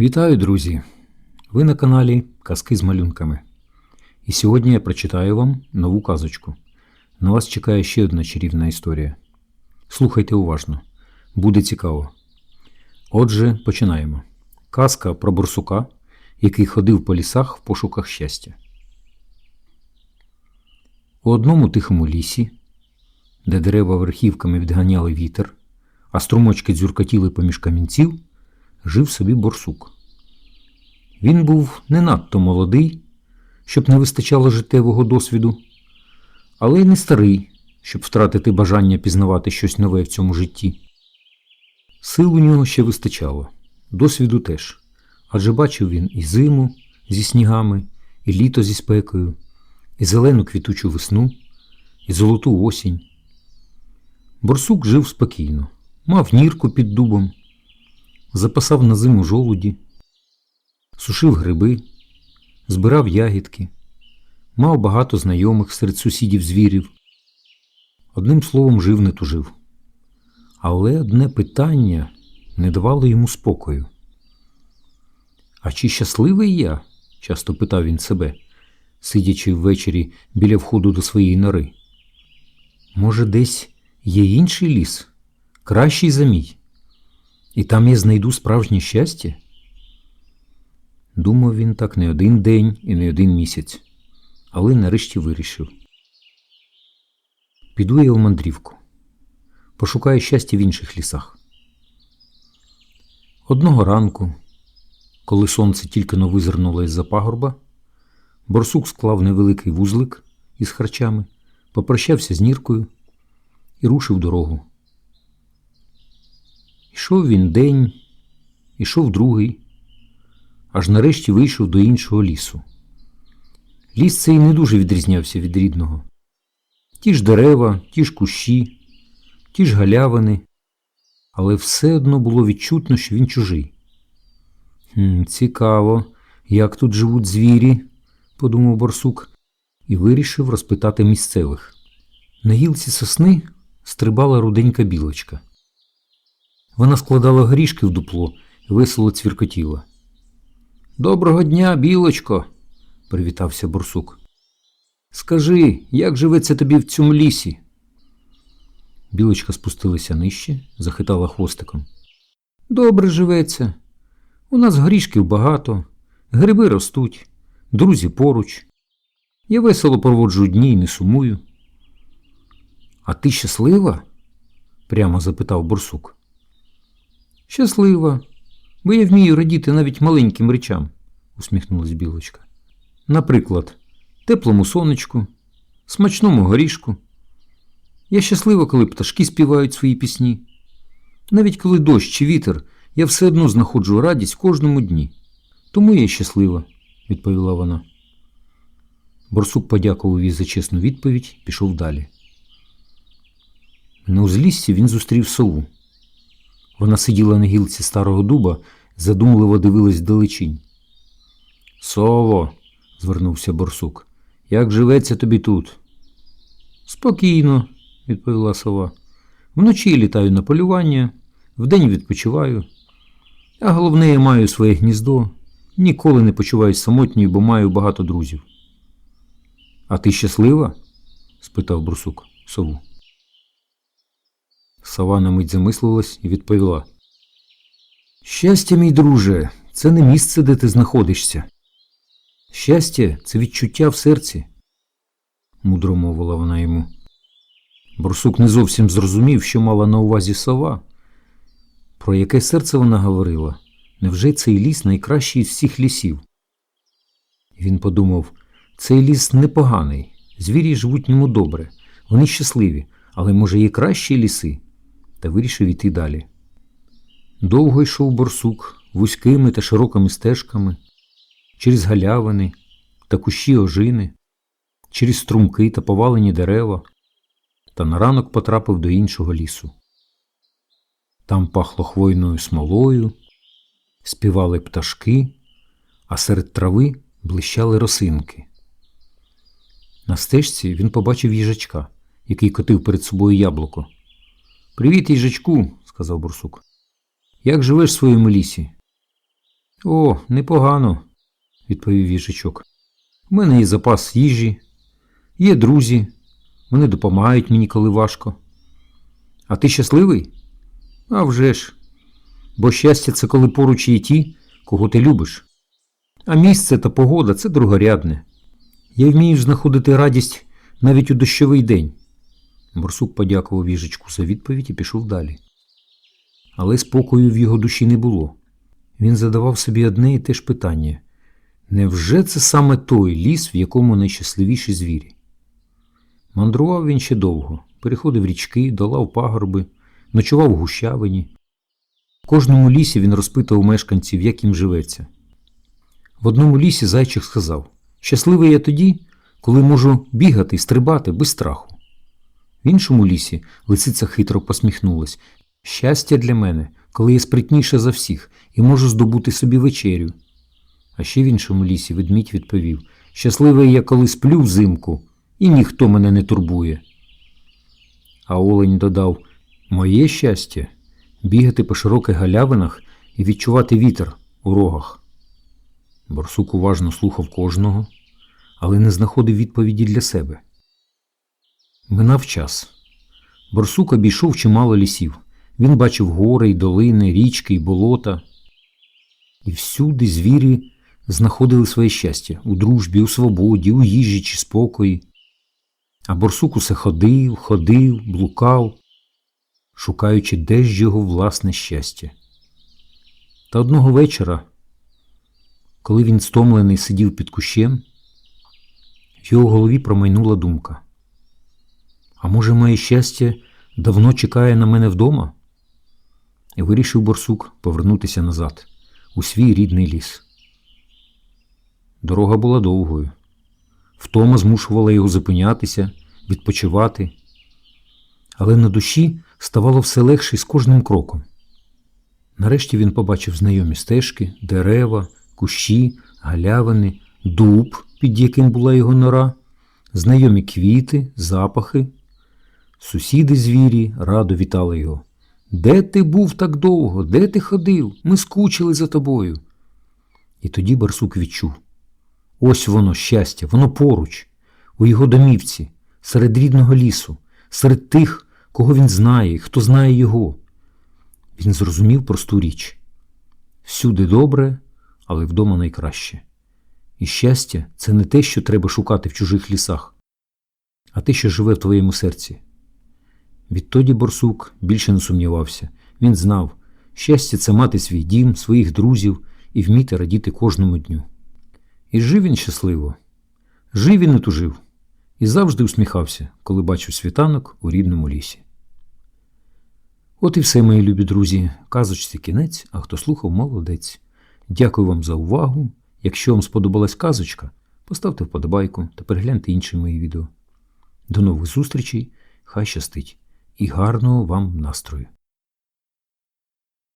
Вітаю, друзі! Ви на каналі Казки з малюнками. І сьогодні я прочитаю вам нову казочку. На вас чекає ще одна чарівна історія. Слухайте уважно, буде цікаво. Отже, починаємо. Казка про борсука, який ходив по лісах в пошуках щастя. У одному тихому лісі, де дерева верхівками відганяли вітер, а струмочки дзюркотіли поміж камінців, жив собі борсук. Він був не надто молодий, щоб не вистачало життєвого досвіду, але й не старий, щоб втратити бажання пізнавати щось нове в цьому житті. Сил у нього ще вистачало, досвіду теж, адже бачив він і зиму зі снігами, і літо зі спекою, і зелену квітучу весну, і золоту осінь. Борсук жив спокійно, мав нірку під дубом, запасав на зиму жолуді, сушив гриби, збирав ягідки, мав багато знайомих серед сусідів звірів. Одним словом, жив не тужив. Але одне питання не давало йому спокою. А чи щасливий я? часто питав він себе, сидячи ввечері біля входу до своєї нори. Може, десь є інший ліс, кращий за мій, і там я знайду справжнє щастя? Думав він так не один день і не один місяць, але нарешті вирішив. Піду я у мандрівку, пошукаю щастя в інших лісах. Одного ранку, коли сонце тільки но визирнуло із за пагорба, борсук склав невеликий вузлик із харчами, попрощався з ніркою і рушив дорогу. Ішов він день, ішов другий, аж нарешті вийшов до іншого лісу. Ліс цей не дуже відрізнявся від рідного. Ті ж дерева, ті ж кущі, ті ж галявини, але все одно було відчутно, що він чужий. «Хм, Цікаво, як тут живуть звірі, подумав борсук і вирішив розпитати місцевих. На гілці сосни стрибала руденька білочка. Вона складала горішки в дупло і весело цвіркотіла. Доброго дня, білочко, привітався борсук. Скажи, як живеться тобі в цьому лісі? Білочка спустилася нижче, захитала хвостиком. Добре живеться. У нас горішків багато, гриби ростуть, друзі поруч. Я весело проводжу дні і не сумую. А ти щаслива? прямо запитав борсук. Щаслива, бо я вмію радіти навіть маленьким речам, усміхнулась білочка. Наприклад, теплому сонечку, смачному горішку. Я щаслива, коли пташки співають свої пісні. Навіть коли дощ чи вітер, я все одно знаходжу радість кожному дні. Тому я щаслива, відповіла вона. Борсук подякував їй за чесну відповідь пішов далі. На узліссі він зустрів сову. Вона сиділа на гілці старого дуба, задумливо дивилась вдалечінь. Сово, звернувся борсук, як живеться тобі тут? Спокійно, відповіла сова. Вночі літаю на полювання, вдень відпочиваю. А головне, я маю своє гніздо, ніколи не почуваюся самотньою, бо маю багато друзів. А ти щаслива? спитав борсук сову. Сова на мить замислилась і відповіла. Щастя, мій друже, це не місце, де ти знаходишся. Щастя це відчуття в серці, мудро мовила вона йому. Борсук не зовсім зрозумів, що мала на увазі сова. Про яке серце вона говорила? Невже цей ліс найкращий з всіх лісів? Він подумав, цей ліс непоганий, звірі живуть ньому добре, вони щасливі, але, може, є кращі ліси, та вирішив іти далі. Довго йшов борсук вузькими та широкими стежками, через галявини та кущі ожини, через струмки та повалені дерева, та на ранок потрапив до іншого лісу. Там пахло хвойною смолою, співали пташки, а серед трави блищали росинки. На стежці він побачив їжачка, який котив перед собою яблуко. Привіт, їжачку, сказав бурсук. Як живеш в своєму лісі? О, непогано, відповів їжачок. У мене є запас їжі, є друзі, вони допомагають мені, коли важко. А ти щасливий? А вже ж. Бо щастя це коли поруч є ті, кого ти любиш. А місце та погода це другорядне. Я вмію знаходити радість навіть у дощовий день. Борсук подякував їжачку за відповідь і пішов далі. Але спокою в його душі не було. Він задавав собі одне і те ж питання невже це саме той ліс, в якому найщасливіші звірі? Мандрував він ще довго, переходив річки, долав пагорби, ночував у гущавині. В кожному лісі він розпитував мешканців, як їм живеться. В одному лісі зайчик сказав Щасливий я тоді, коли можу бігати і стрибати без страху. В іншому лісі лисиця хитро посміхнулась. Щастя для мене, коли я спритніша за всіх і можу здобути собі вечерю. А ще в іншому лісі ведмідь відповів Щасливий я, коли сплю взимку, і ніхто мене не турбує. А олень додав Моє щастя бігати по широких галявинах і відчувати вітер у рогах. Борсук уважно слухав кожного, але не знаходив відповіді для себе. Минав час. Борсук обійшов чимало лісів. Він бачив гори й долини, річки й болота. І всюди звірі знаходили своє щастя у дружбі, у свободі, у їжі чи спокої. А борсук усе ходив, ходив, блукав, шукаючи де ж його власне щастя. Та одного вечора, коли він стомлений сидів під кущем, в його голові промайнула думка. Може, моє щастя давно чекає на мене вдома? І вирішив борсук повернутися назад, у свій рідний ліс. Дорога була довгою. Втома змушувала його зупинятися, відпочивати, але на душі ставало все легше з кожним кроком. Нарешті він побачив знайомі стежки, дерева, кущі, галявини, дуб, під яким була його нора, знайомі квіти, запахи. Сусіди звірі радо вітали його. Де ти був так довго? Де ти ходив? Ми скучили за тобою. І тоді барсук відчув ось воно щастя, воно поруч, у його домівці, серед рідного лісу, серед тих, кого він знає, хто знає його. Він зрозумів просту річ всюди добре, але вдома найкраще. І щастя це не те, що треба шукати в чужих лісах, а те, що живе в твоєму серці. Відтоді борсук більше не сумнівався. Він знав, щастя це мати свій дім, своїх друзів і вміти радіти кожному дню. І жив він щасливо, жив і не тужив, і завжди усміхався, коли бачив світанок у рідному лісі. От і все, мої любі друзі, казочці кінець, а хто слухав, молодець. Дякую вам за увагу. Якщо вам сподобалась казочка, поставте вподобайку та перегляньте інші мої відео. До нових зустрічей, хай щастить! І гарного вам настрою!